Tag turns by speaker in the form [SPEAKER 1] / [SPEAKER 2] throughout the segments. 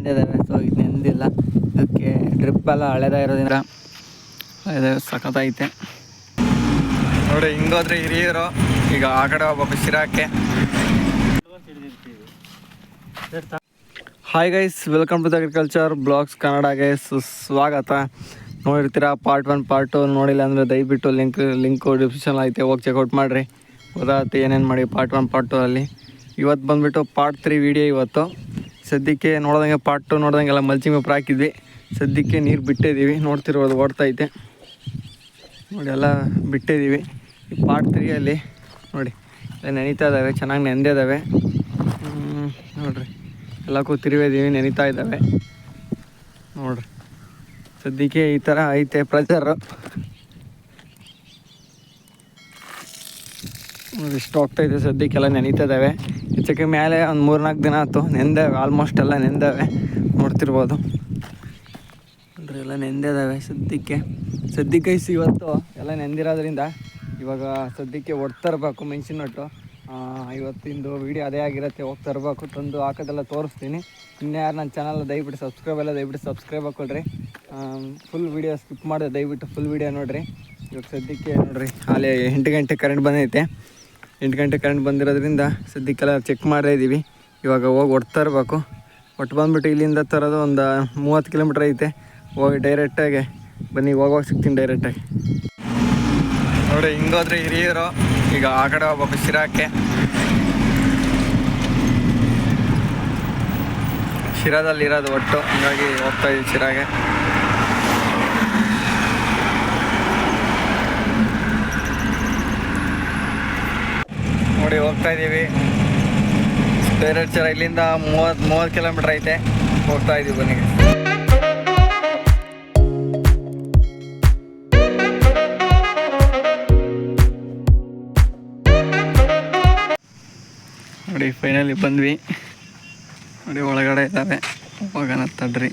[SPEAKER 1] ನೆಂದಿದ್ದಾವೆ so ಇದು ನೆಂದಿಲ್ಲ ಇದಕ್ಕೆ drip ಎಲ್ಲ ಹಳೆದ ಇರೋದ್ರಿಂದ ಸಖತ್ತೈತೆ ನೋಡಿ ಹಿಂಗೋದ್ರೆ ಹಿರಿಯರು ಈಗ ಆ ಕಡೆ ಹೋಗ್ಬೇಕು ಶಿರಾಕೆ hi guys welcome to the agriculture blogs ಕನ್ನಡಗೆ ಸುಸ್ವಾಗತ. ನೋಡಿರ್ತೀರಾ ಪಾರ್ಟ್ ಒನ್ ಪಾರ್ಟ್ ಟು ನೋಡಿಲ್ಲ ಅಂದರೆ ದಯವಿಟ್ಟು ಲಿಂಕ್ ಲಿಂಕು ಡಿಸ್ಕ್ರಿಪ್ಷನ್ ಐತೆ ಹೋಗಿ ಚೆಕ್ಔಟ್ ಮಾಡಿರಿ. ಗೊತ್ತಾಗುತ್ತೆ ಏನೇನು ಮಾಡಿ ಪಾರ್ಟ್ ಒನ್ ಪಾರ್ಟ್ ಟು ಅಲ್ಲಿ. ಇವತ್ತು ಬಂದುಬಿಟ್ಟು ಪಾರ್ಟ್ ತ್ರೀ ವಿಡಿಯೋ ಇವತ್ತು. ಸದ್ಯಕ್ಕೆ ನೋಡ್ದಂಗೆ ಪಾಟು ನೋಡಿದಂಗೆ ನೋಡ್ದಂಗೆಲ್ಲ ಮಲ್ಚಿಂಗ್ ಪೇಪರ್ ಹಾಕಿದ್ವಿ. ಸದ್ಯಕ್ಕೆ ನೀರು ಬಿಟ್ಟಿದ್ದೀವಿ. ನೋಡ್ತಿರೋದು ಓಡ್ತೈತೆ ನೋಡಿ, ಎಲ್ಲ ಬಿಟ್ಟಿದ್ದೀವಿ. ಈ ಪಾಟ್ ತ್ರೀಯಲ್ಲಿ ನೋಡಿ, ಎಲ್ಲ ನೆನೀತಾ ಇದ್ದಾವೆ, ಚೆನ್ನಾಗಿ ನೆಂದಿದ್ದಾವೆ ನೋಡ್ರಿ. ಎಲ್ಲಕ್ಕೂ ತಿರುವಿದ್ದೀವಿ ನೆನೀತಾ ಇದ್ದಾವೆ. ನೋಡ್ರಿ. ಸದ್ಯಕ್ಕೆ ಈ ಥರ ಐತೆ ಪ್ರೆಷರು ಇಷ್ಟು ಹೋಗ್ತಾ ಇದೆ, ಸದ್ಯಕ್ಕೆಲ್ಲ ನೆನೀತದವೆ ಹೆಚ್ಚಕ್ಕೆ ಮೇಲೆ ಒಂದು ಮೂರ್ನಾಲ್ಕು ದಿನ ಆಯ್ತು ನೆಂದಾವೆ ಆಲ್ಮೋಸ್ಟ್ ಎಲ್ಲ ನೆಂದವೆ ನೋಡ್ತಿರ್ಬೋದು ಎಲ್ಲ ನೆಂದಿದ್ದಾವೆ ಸದ್ಯಕ್ಕೆ. ಸದ್ಯಕ್ಕೆ ಇವತ್ತು ಎಲ್ಲ ನೆಂದಿರೋದ್ರಿಂದ ಇವಾಗ ಸದ್ಯಕ್ಕೆ ಒಡ್ತರಬೇಕು ಮೆಣಸಿನ ಒಟ್ಟು. ಇವತ್ತಿಂದು ವೀಡಿಯೋ ಅದೇ ಆಗಿರುತ್ತೆ ಹೋಗಿ ತರಬೇಕು ತಂದು ಹಾಕೋದೆಲ್ಲ ತೋರಿಸ್ತೀನಿ. ಇನ್ನೇ ಯಾರು ನನ್ನ ಚಾನಲ್ ದಯವಿಟ್ಟು ಸಬ್ಸ್ಕ್ರೈಬ್ ಎಲ್ಲ ದಯವಿಟ್ಟು ಸಬ್ಸ್ಕ್ರೈಬ್ ಹಾಕೊಳ್ರಿ. ಫುಲ್ ವೀಡಿಯೋ ಸ್ಕಿಪ್ ಮಾಡಿದೆ, ದಯವಿಟ್ಟು ಫುಲ್ ವೀಡಿಯೋ ನೋಡಿರಿ. ಇವಾಗ ಸದ್ಯಕ್ಕೆ ನೋಡಿರಿ ಅಲ್ಲಿ ಎಂಟು ಗಂಟೆ ಕರೆಂಟ್ ಬಂದೈತೆ. ಎಂಟು ಗಂಟೆ ಕರೆಂಟ್ ಬಂದಿರೋದ್ರಿಂದ ಸದ್ಯಕ್ಕೆಲ್ಲ ಚೆಕ್ ಮಾಡೇ ಇದ್ದೀವಿ. ಇವಾಗ ಹೋಗಿ ಒಟ್ಟು ಇರಬೇಕು ಒಟ್ಟು ಬಂದ್ಬಿಟ್ಟು ಇಲ್ಲಿಂದ ತರೋದು ಒಂದು ಮೂವತ್ತು ಕಿಲೋಮೀಟ್ರ್ ಐತೆ. ಹೋಗಿ ಡೈರೆಕ್ಟಾಗಿ ಬನ್ನಿ ಹೋಗುವಾಗ ಸಿಗ್ತೀನಿ ಡೈರೆಕ್ಟಾಗಿ ನೋಡಿ, ಹಿಂಗೋದ್ರೆ ಹಿರಿಯರು, ಈಗ ಆ ಕಡೆ ಹೋಗ್ಬೇಕು ಶಿರಾಕ್ಕೆ. ಶಿರಾದಲ್ಲಿರೋದು ಒಟ್ಟು. ಹಂಗಾಗಿ ಹೋಗ್ತಾ ಇದ್ದೀವಿ ಶಿರಾಗೆ ನೋಡಿ ಹೋಗ್ತಾ ಇದ್ದೀವಿ ಬೇರೆ ಚರ ಇಲ್ಲಿಂದ ಮೂವತ್ತು ಮೂವತ್ತು ಕಿಲೋಮೀಟ್ರ್ ಐತೆ. ಹೋಗ್ತಾ ಇದ್ದೀವಿ ಬನ್ನಿ. ನೋಡಿ ಫೈನಲಿ ಬಂದ್ವಿ. ನೋಡಿ ಒಳಗಡೆ ಇದ್ದಾವೆ ಹೋಗೋಣ ತಡ್ರಿ.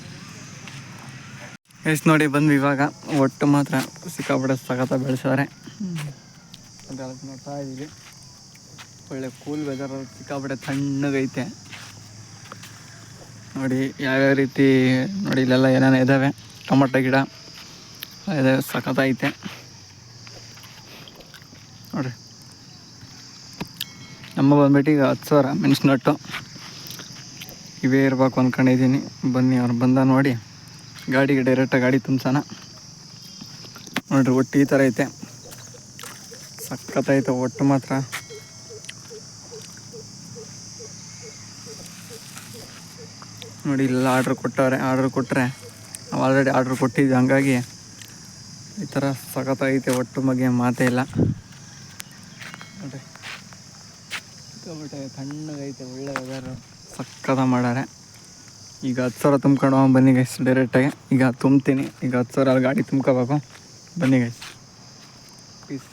[SPEAKER 1] ಎಷ್ಟು ನೋಡಿ ಬಂದ್ವಿ ಇವಾಗ. ಒಟ್ಟು ಮಾತ್ರ ಸಿಕ್ಕಾಪಟ್ಟೆ ಸಖತ್ತ ಬೆಳೆಸಿದ್ದಾರೆ. ಅದೆಲ್ಲ ನೋಡ್ತಾ ಇದ್ದೀವಿ ಒಳ್ಳೆ ಕೂಲ್ ವೆದರ್ ಸಿಕ್ಕಾಪಟ್ಟೆ ತಣ್ಣಗೈತೆ. ನೋಡಿ ಯಾವ್ಯಾವ ರೀತಿ ನೋಡಿ ಇಲ್ಲೆಲ್ಲ ಏನೇನೋ ಇದ್ದಾವೆ ಟೊಮಟೊ ಗಿಡ ಇದೆ ಸಖತ್ತೈತೆ ನೋಡಿರಿ ನಮ್ಮ ಬಂದ್ಬಿಟ್ಟು ಈಗ ಹತ್ತು ಸಾವಿರ ಮೆಣಸಿನಟ್ಟು ಇವೇ ಇರ್ಬೇಕು ಅಂದ್ಕೊಂಡಿದ್ದೀನಿ ಬನ್ನಿ ಅವ್ರು ಬಂದ ನೋಡಿ. ಗಾಡಿಗೆ ಡೈರೆಕ್ಟಾಗಿ ಗಾಡಿ ತುಂಬಿಸೋಣ. ನೋಡಿರಿ, ಒಟ್ಟು ಈ ಥರ ಐತೆ. ಸಖತ್ತೈತೆ ಒಟ್ಟು ಮಾತ್ರ. ನೋಡಿ ಇಲ್ಲ ಆರ್ಡ್ರ್ ಕೊಟ್ಟವ್ರೆ ಆರ್ಡ್ರ್ ಕೊಟ್ಟರೆ ನಾವು ಆಲ್ರೆಡಿ ಆರ್ಡ್ರ್ ಕೊಟ್ಟಿದ್ವಿ, ಹಂಗಾಗಿ ಈ ಥರ ಸಖತ್ತಾಗೈತೆ, ಒಟ್ಟು ಬಗ್ಗೆ ಮಾತೇ ಇಲ್ಲ. ನೋಡ್ರಿ. ತಣ್ಣಗೈತೆ, ಒಳ್ಳೆ ವೆದರು ಸಖತ್ತ ಮಾಡಾರೆ ಈಗ ಹತ್ತು ಸಾವಿರ ತುಂಬ್ಕೊಂಡು ಬನ್ನಿ ಗೈಸ್ ಡೈರೆಕ್ಟಾಗಿ ಈಗ ತುಂಬ್ತೀನಿ. ಈಗ ಹತ್ತು ಸಾವಿರ ಅಲ್ಲಿ ಗಾಡಿ ತುಂಬ್ಕೋಬೇಕು. ಬನ್ನಿ ಗೈಸ್ ಪ್ಲೀಸ್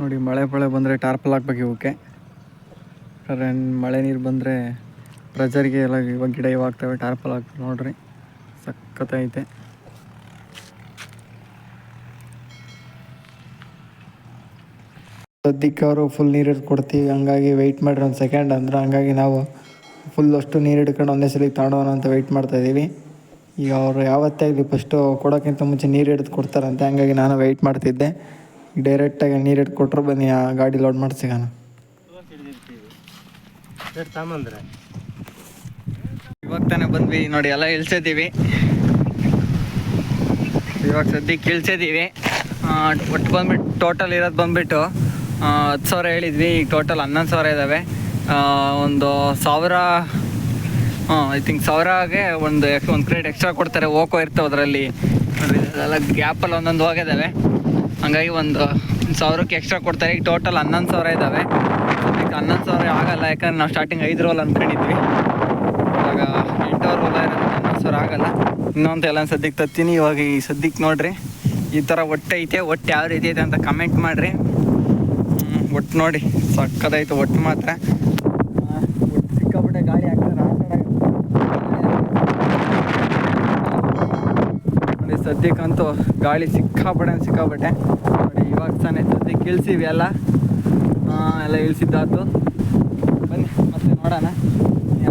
[SPEAKER 1] ನೋಡಿ, ಮಳೆ ಪಳೆ ಬಂದರೆ ಟಾರ್ಪಲ್ ಹಾಕ್ಬೇಕು ಇವಕ್ಕೆ. ಮಳೆ ನೀರು ಬಂದರೆ ಪ್ರೆಜರ್ಗೆ ಎಲ್ಲ ಇವಾಗ ಗಿಡ ಇವಾಗ್ತವೆ ಟಾರ್ಪಲ್ ಆಗ್ತವೆ ನೋಡ್ರಿ. ಸಖತ್ತೈತೆ ಸದ್ಯಕ್ಕೆ ಅವರು ಫುಲ್ ನೀರು ಕೊಡ್ತೀವಿ. ಹಂಗಾಗಿ ವೆಯ್ಟ್ ಮಾಡಿರಿ ಒಂದು ಸೆಕೆಂಡ್ ಅಂದ್ರೆ. ಹಂಗಾಗಿ ನಾವು ಫುಲ್ ಅಷ್ಟು ನೀರು ಹಿಡ್ಕೊಂಡು ಒಂದೇ ಸಲ ತಗೊಂಡೋಣ ಅಂತ ವೆಯ್ಟ್ ಮಾಡ್ತಾ ಇದ್ದೀವಿ. ಈಗ ಅವರು ಯಾವತ್ತೇ ಆಗಲಿ ಫಸ್ಟು ಕೊಡೋಕ್ಕಿಂತ ಮುಂಚೆ ನೀರು ಹಿಡ್ದು ಕೊಡ್ತಾರಂತೆ. ಹಂಗಾಗಿ ನಾನು ವೆಯ್ಟ್ ಮಾಡ್ತಿದ್ದೆ. ಡೈರೆಕ್ಟಾಗಿ ನೀರು ಹಿಡ್ದು ಕೊಟ್ಟರು ಬನ್ನಿ, ಆ ಗಾಡಿ ಲೋಡ್ ಮಾಡ್ಸಿಗಾನ
[SPEAKER 2] ತಾಮಂದ್ರೆ?
[SPEAKER 1] ಇವಾಗ ತಾನೆ ಬಂದ್ವಿ ನೋಡಿ, ಎಲ್ಲ ಇಳ್ಸಿದ್ದೀವಿ. ಇವಾಗ ಸದ್ಯಕ್ಕೆ ಇಳ್ಸಿದ್ದೀವಿ. ಒಟ್ಟು ಬಂದ್ಬಿಟ್ಟು ಟೋಟಲ್ ಇರೋದು ಬಂದ್ಬಿಟ್ಟು ಹತ್ತು ಸಾವಿರ ಹೇಳಿದ್ವಿ, ಈಗ ಟೋಟಲ್ ಹನ್ನೊಂದು ಸಾವಿರ ಇದ್ದಾವೆ ಒಂದು ಸಾವಿರ ಐ ಥಿಂಕ್ ಸಾವಿರಾಗೆ ಒಂದು ಒಂದು ಕ್ರೇಟ್ ಎಕ್ಸ್ಟ್ರಾ ಕೊಡ್ತಾರೆ ಓಕೋ ಇರ್ತವೆ ಅದರಲ್ಲಿ. ಅದೆಲ್ಲ ಗ್ಯಾಪಲ್ಲಿ ಒಂದೊಂದು ಹೋಗಿದ್ದಾವೆ ಹಂಗಾಗಿ ಒಂದು ಸಾವಿರಕ್ಕೆ ಎಕ್ಸ್ಟ್ರಾ ಕೊಡ್ತಾರೆ. ಈಗ ಟೋಟಲ್ ಹನ್ನೊಂದು ಸಾವಿರ ಇದ್ದಾವೆ ಹನ್ನೊಂದು ಸಾವಿರ ಆಗಲ್ಲ, ಯಾಕಂದ್ರೆ ನಾವು ಸ್ಟಾರ್ಟಿಂಗ್ ಐದು ರೋಲ್ ಅಂದ್ಕೊಂಡಿದ್ವಿ. ಇವಾಗ ಎಂಟೂವರೆ ಹೊಲ ಇರೋದು ಸಾವಿರ ಆಗಲ್ಲ. ಇನ್ನೊಂದು ಎಲ್ಲ ಸದ್ಯಕ್ಕೆ ತತ್ತೀನಿ ಇವಾಗ ಈ ಸದ್ಯಕ್ಕೆ ನೋಡ್ರಿ, ಈ ಥರ ಒಟ್ಟು ಐತೆ. ಒಟ್ಟು ಯಾವ ರೀತಿ ಐತೆ ಅಂತ ಕಮೆಂಟ್ ಮಾಡಿರಿ. ಒಟ್ಟು ನೋಡಿ ಸಕ್ಕದೈತೆ ಒಟ್ಟು ಮಾತ್ರ. ಒಟ್ಟು ಸಿಕ್ಕಾಪಟ್ಟೆ ಗಾಳಿ ಹಾಕ್ತಾರೆ ನೋಡಿ, ಸದ್ಯಕ್ಕಂತೂ ಗಾಳಿ ಸಿಕ್ಕಾಪಟ್ಟೆ ಅಂದ್ರೆ ಸಿಕ್ಕಾಪಟ್ಟೆ. ನೋಡಿ, ಇವಾಗ ತಾನೇ ಸದ್ಯಕ್ಕೆ ಇಳಿಸಿವಿ ಎಲ್ಲ. ಎಲ್ಲ ಇಳಿಸಿದ್ದಾತು. ಬನ್ನಿ, ಮತ್ತೆ ನೋಡೋಣ.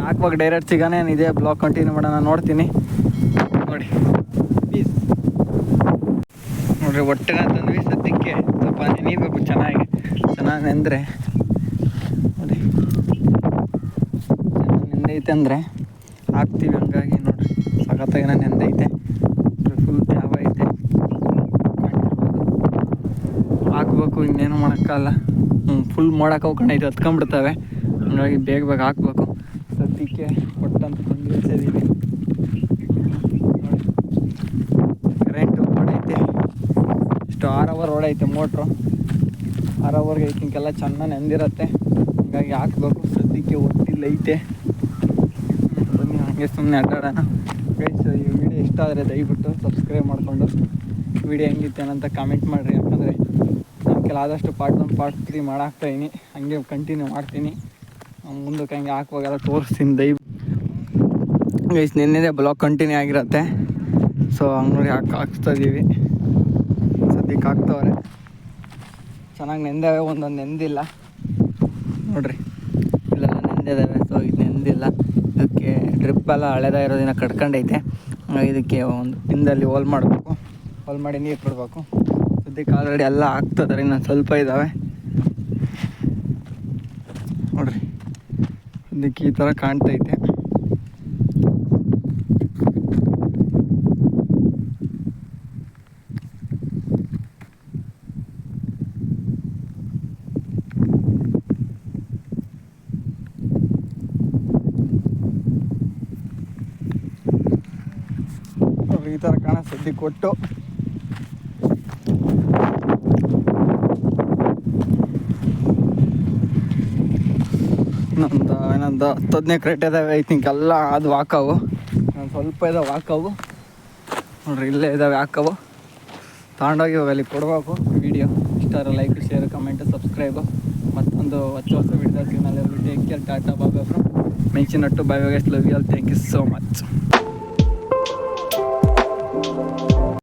[SPEAKER 1] ಹಾಕ್ವಾಗ ಡೈರೆಕ್ಟ್ ಸಿಗೋಣ ಇದೇ. ಬ್ಲಾಗ್ ಕಂಟಿನ್ಯೂ ಮಾಡೋಣ, ನೋಡ್ತೀನಿ. ನೋಡಿ. ಪೀಸ್ ನೋಡ್ರಿ, ಹೊಟ್ಟೆನ ತಂದ್ವಿ ಸದ್ಯಕ್ಕೆ ಸ್ವಲ್ಪ ನೆನೀಬೇಕು, ಚೆನ್ನಾಗಿ. ಚೆನ್ನಾಗಿ ನೆಂದರೆ. ನೋಡಿ. ನೆಂದೈತೆ ಅಂದರೆ ಹಾಕ್ತೀವಿ ಹಂಗಾಗಿ, ನೋಡ್ರಿ. ಸಖತ್ತಾಗಿನ ನೆಂದೈತೆ. ಫುಲ್ ಜಾಬ್ ಐತೆ. ಹಾಕ್ಬೇಕು, ಇನ್ನೇನು ಮಾಡೋಕ್ಕಲ್ಲ. ಹ್ಞೂ ಫುಲ್ ಮಾಡಕ್ಕೆ ಹೋಗ್ಕೊಂಡೈತೆ ಹತ್ಕೊಂಡ್ಬಿಡ್ತವೆ. ಹಂಗಾಗಿ ಬೇಗ ಬೇಗ ಹಾಕ್ಬೇಕು. ಸದ್ಯಕ್ಕೆ ಕೊಟ್ಟಂತ ಬಂದು ಇಳಿಸಿದೀವಿ ಕರೆಂಟು ಓಡೈತೆ ಇಷ್ಟು ಆರು ಅವರ್ ಓಡೈತೆ ಮೋಟ್ರು ಆರು ಅವರ್ಗೆ ಐ ಥಿಂಕ್ ಎಲ್ಲ ಚೆನ್ನಾಗಿ ನೆಂದಿರತ್ತೆ. ಹಂಗಾಗಿ ಹಾಕ್ಬೇಕು. ಸದ್ಯಕ್ಕೆ ಒಟ್ಟಿಲ್ಲ ಐತೆ. ಹ್ಮ್, ಬನ್ನಿ ಹಂಗೆ ಸುಮ್ಮನೆ ಅಡ್ಡಾಡೋಣ. ಗೈಸ್ ಈ ವಿಡಿಯೋ ಇಷ್ಟ ಆದರೆ ದಯವಿಟ್ಟು ಸಬ್ಸ್ಕ್ರೈಬ್ ಮಾಡಿಕೊಂಡು ವಿಡಿಯೋ ಹೆಂಗಿತ್ತೇನಂತ ಕಾಮೆಂಟ್ ಮಾಡಿರಿ. ಯಾಕಂದರೆ ನಾನು ಕೆಲ ಆದಷ್ಟು ಪಾರ್ಟ್ ಒನ್ ಪಾರ್ಟ್ ತ್ರೀ ಮಾಡಾಕ್ತಾಯಿನಿ ಹಂಗೆ ಕಂಟಿನ್ಯೂ ಮಾಡ್ತೀನಿ. ಮುಂದಕ್ಕೆ ಹಂಗೆ ಹಾಕುವಾಗೆಲ್ಲ ತೋರಿಸ್ತೀನಿ ದಯ ಗೈಸ್ ನಿನ್ನೆದೇ ಬ್ಲಾಗ್ ಕಂಟಿನ್ಯೂ ಆಗಿರುತ್ತೆ. ಸೊ ಹಂಗೆ ಹಾಕಿ ಹಾಕ್ತಾ ಇದ್ದೀವಿ ಸದ್ಯಕ್ಕೆ ಹಾಕ್ತವ್ರೆ. ಚೆನ್ನಾಗಿ ನೆಂದಾವೆ ಒಂದೊಂದು ನೆಂದಿಲ್ಲ. ನೋಡ್ರಿ. ಇಲ್ಲ ನೆಂದಿದ್ದಾವೆ ಸೊ ಇದು ನೆಂದಿಲ್ಲ. ಇದಕ್ಕೆ ಡ್ರಿಪ್ ಎಲ್ಲ ಹಳೆದ ಇರೋದಿನ ಕಟ್ಕೊಂಡೈತೆ. ಇದಕ್ಕೆ ಒಂದು ಪಿಂದಲ್ಲಿ ಹೋಲ್ ಮಾಡಬೇಕು. ಹೋಲ್ ಮಾಡಿ ನೀರು ಕೊಡಬೇಕು. ಸದ್ಯಕ್ಕೆ ಆಲ್ರೆಡಿ ಎಲ್ಲ ಹಾಕ್ತದ್ರೆ ಇನ್ನೊಂದು ಸ್ವಲ್ಪ ಇದ್ದಾವೆ ನೋಡ್ರಿ ಸದ್ಯಕ್ಕೆ ಈ ಥರ ಕಾಣ್ತೈತೆ ಈ ಥರ ಕಾಣ ಸದ್ಯಕ್ಕೆ ಕೊಟ್ಟು. ಇನ್ನೊಂದು ಇನ್ನೊಂದು ಹತ್ತು ಹದಿನೈದು ಕ್ರೇಟ್ ಇದಾವೆ ಐ ಥಿಂಕ್ ಎಲ್ಲ ಅದು ಹಾಕವು ನಾನು ಸ್ವಲ್ಪ ಇದಾವೆ ವಾಕವು. ನೋಡ್ರಿ, ಇಲ್ಲೇ ಇದಾವೆ ಹಾಕವು ತಗೊಂಡೋಗಿ ಅಲ್ಲಿ ಕೊಡಬೇಕು ವಿಡಿಯೋ ಇಷ್ಟ ಲೈಕ್ ಶೇರ್ ಕಮೆಂಟ್ ಸಬ್ಸ್ಕ್ರೈಬು ಮತ್ತೊಂದು ಹೊಸ ಹೊಸ video signal take care tata Baba ಅಟ್ಟು bye love you all thank you so much